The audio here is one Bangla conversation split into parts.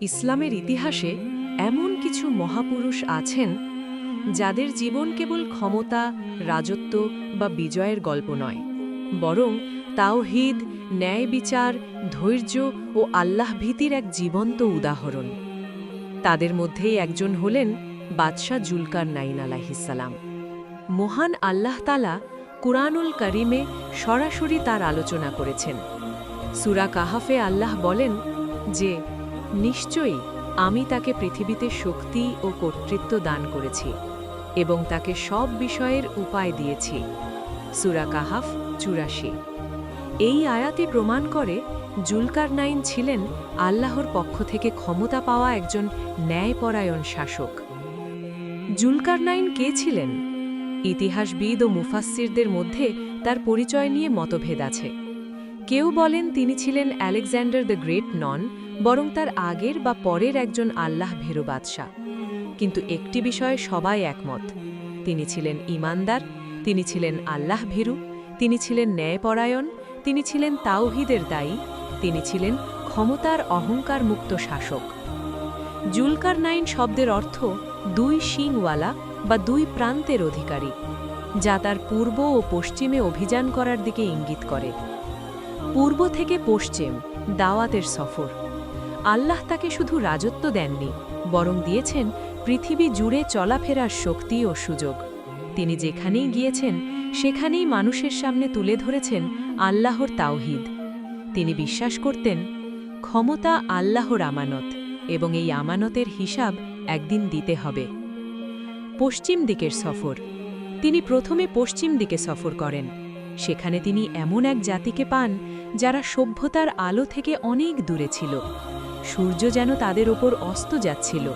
ইসলামের ইতিহাসে এমন কিছু মহাপুরুষ আছেন যাদের জীবন কেবল ক্ষমতা, রাজত্ব বা বিজয়ের গল্প নয়, বরং তাওহিদ, ন্যায় বিচার, ধৈর্য ও আল্লাহ ভীতির এক জীবন্ত উদাহরণ। তাদের মধ্যেই একজন হলেন বাদশাহ জুলকার নাইন আলাহিসাল্লাম মহান আল্লাহ তালা কুরআনুল করিমে সরাসরি তার আলোচনা করেছেন। সুরা কাহাফে আল্লাহ বলেন যে নিশ্চয়ই আমি তাকে পৃথিবীতে শক্তি ও কর্তৃত্ব দান করেছি এবং তাকে সব বিষয়ের উপায় দিয়েছি। সুরা কাহাফ চুরাশি। এই আয়াতে প্রমাণ করে জুলকার নাইন ছিলেন আল্লাহর পক্ষ থেকে ক্ষমতা পাওয়া একজন ন্যায়পরায়ণ শাসক। জুলকার নাইন কে ছিলেন? ইতিহাসবিদ ও মুফাসসিরদের মধ্যে তার পরিচয় নিয়ে মতভেদ আছে। কেউ বলেন তিনি ছিলেন আলেকজান্ডার দ্য গ্রেট নন বরং তার আগের বা পরের একজন আল্লাহ ভেরু বাদশাহ। কিন্তু একটি বিষয়ে সবাই একমত। তিনি ছিলেন ইমানদার, তিনি ছিলেন আল্লাহ ভীরু, তিনি ছিলেন ন্যায়পরায়ণ, তিনি ছিলেন তাওহিদের দায়ী, তিনি ছিলেন ক্ষমতার অহংকার মুক্ত শাসক। জুলকার নাইন শব্দের অর্থ দুই শিংওয়ালা বা দুই প্রান্তের অধিকারী, যা তার পূর্ব ও পশ্চিমে অভিযান করার দিকে ইঙ্গিত করে। পূর্ব থেকে পশ্চিম, দাওয়াতের সফর। আল্লাহ তাকে শুধু রাজত্ব দেননি, বরং দিয়েছেন পৃথিবী জুড়ে চলাফেরার শক্তি ও সুযোগ। তিনি যেখানেই গিয়েছেন, সেখানেই মানুষের সামনে তুলে ধরেছেন আল্লাহর তাওহিদ। তিনি বিশ্বাস করতেন, ক্ষমতা আল্লাহর আমানত এবং এই আমানতের হিসাব একদিন দিতে হবে। পশ্চিম দিকের সফর। তিনি প্রথমে পশ্চিম দিকে সফর করেন। সেখানে তিনি এমন এক জাতিকে পান যারা সভ্যতার আলো থেকে অনেক দূরে ছিল। সূর্য যেন তাদের ওপর অস্ত যাচ্ছিল।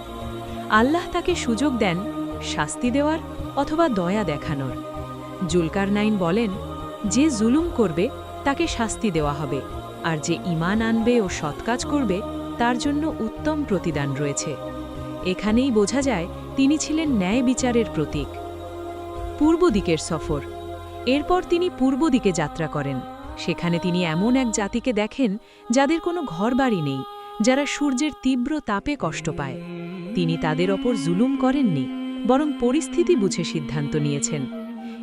আল্লাহ তাকে সুযোগ দেন শাস্তি দেওয়ার অথবা দয়া দেখানোর। জুলকার নাইন বলেন, যে জুলুম করবে, তাকে শাস্তি দেওয়া হবে, আর যে ইমান আনবে ও সৎকাজ করবে, তার জন্য উত্তম প্রতিদান রয়েছে। এখানেই বোঝা যায়, তিনি ছিলেন ন্যায় বিচারের প্রতীক। পূর্ব দিকের সফর। এরপর তিনি পূর্ব দিকে যাত্রা করেন। সেখানে তিনি এমন এক জাতিকে দেখেন যাদের কোনো ঘরবাড়ি নেই, যারা সূর্যের তীব্র তাপে কষ্ট পায়। তিনি তাদের ওপর জুলুম করেননি, বরং পরিস্থিতি বুঝে সিদ্ধান্ত নিয়েছেন।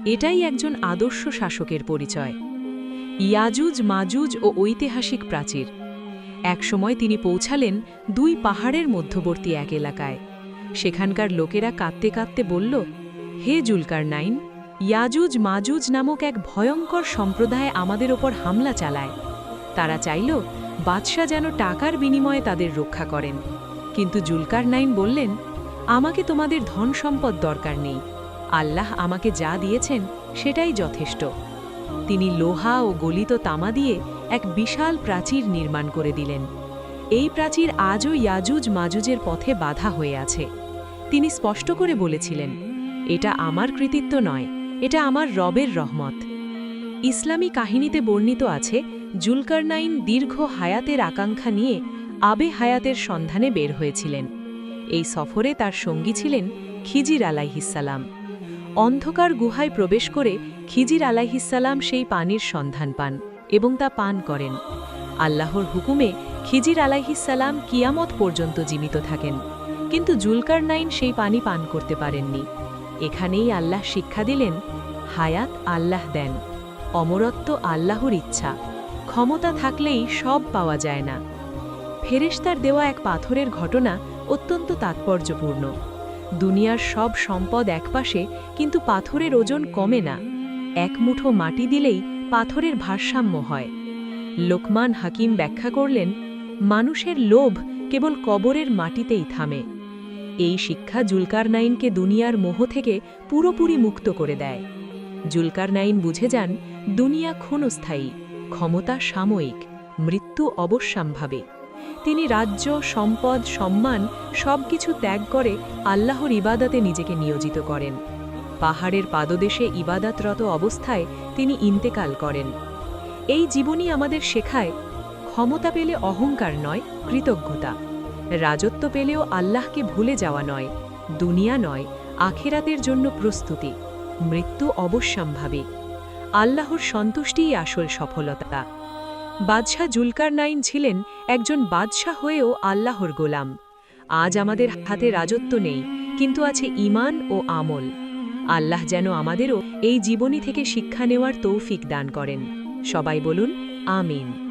এটাই একজন আদর্শ শাসকের পরিচয়। ইয়াজুজ, মাজুজ ও ঐতিহাসিক প্রাচীর। একসময় তিনি পৌঁছালেন দুই পাহাড়ের মধ্যবর্তী এক এলাকায়। সেখানকার লোকেরা কাঁদতে কাঁদতে বলল, হে জুলকার নাইন ইয়াজুজ মাজুজ নামক এক ভয়ঙ্কর সম্প্রদায় আমাদের ওপর হামলা চালায়। তারা চাইল বাদশাহ যেন টাকার বিনিময়ে তাদের রক্ষা করেন। কিন্তু জুলকার নাইন বললেন, আমাকে তোমাদের ধন সম্পদ দরকার নেই। আল্লাহ আমাকে যা দিয়েছেন সেটাই যথেষ্ট। তিনি লোহা ও গলিত তামা দিয়ে এক বিশাল প্রাচীর নির্মাণ করে দিলেন। এই প্রাচীর আজও ইয়াজুজ মাজুজের পথে বাধা হয়ে আছে। তিনি স্পষ্ট করে বলেছিলেন, এটা আমার কৃতিত্ব নয়। এটা আমার রবের রহমত। ইসলামী কাহিনীতে বর্ণিত আছে জুলকারনাইন দীর্ঘ হায়াতের আকাঙ্ক্ষা নিয়ে আবে হায়াতের সন্ধানে বের হয়েছিলেন। এই সফরে তার সঙ্গী ছিলেন খিজির আলাইহিসাল্লাম অন্ধকার গুহায় প্রবেশ করে খিজির আলাইহিসাল্লাম সেই পানির সন্ধান পান এবং তা পান করেন। আল্লাহর হুকুমে খিজির আলাইহিসাল্লাম কিয়ামত পর্যন্ত জীবিত থাকেন। কিন্তু জুলকার নাইন সেই পানি পান করতে পারেননি। এখানেই আল্লাহ শিক্ষা দিলেন, হায়াত আল্লাহ দেন, অমরত্ব আল্লাহর ইচ্ছা, ক্ষমতা থাকলেই সব পাওয়া যায় না। ফেরেশতার দেওয়া এক পাথরের ঘটনা অত্যন্ত তাৎপর্যপূর্ণ। দুনিয়ার সব সম্পদ একপাশে, কিন্তু পাথরের ওজন কমে না। এক মুঠো মাটি দিলেই পাথরের ভারসাম্য হয়। লোকমান হাকিম ব্যাখ্যা করলেন, মানুষের লোভ কেবল কবরের মাটিতেই থামে। এই শিক্ষা জুলকার নাইনকে দুনিয়ার মোহ থেকে পুরোপুরি মুক্ত করে দেয়। জুলকার নাইন বুঝে যান, দুনিয়া ক্ষণস্থায়ী, ক্ষমতা সাময়িক, মৃত্যু অবশ্যম্ভাবে। তিনি রাজ্য, সম্পদ, সম্মান সবকিছু ত্যাগ করে আল্লাহর ইবাদাতে নিজেকে নিয়োজিত করেন। পাহাড়ের পাদদেশে ইবাদাতরত অবস্থায় তিনি ইন্তেকাল করেন। এই জীবনী আমাদের শেখায়, ক্ষমতা পেলে অহংকার নয়, কৃতজ্ঞতা। রাজত্ব পেলেও আল্লাহকে ভুলে যাওয়া নয়, দুনিয়া নয়, আখেরাতের জন্য প্রস্তুতি, মৃত্যু অবশ্যম্ভাবী। আল্লাহর সন্তুষ্টিই আসল সফলতা। বাদশাহ জুলকার নাইন ছিলেন একজন বাদশাহ হয়েও আল্লাহর গোলাম। আজ আমাদের হাতে রাজত্ব নেই, কিন্তু আছে ঈমান ও আমল। আল্লাহ যেন আমাদেরও এই জীবনী থেকে শিক্ষা নেওয়ার তৌফিক দান করেন। সবাই বলুন, আমিন।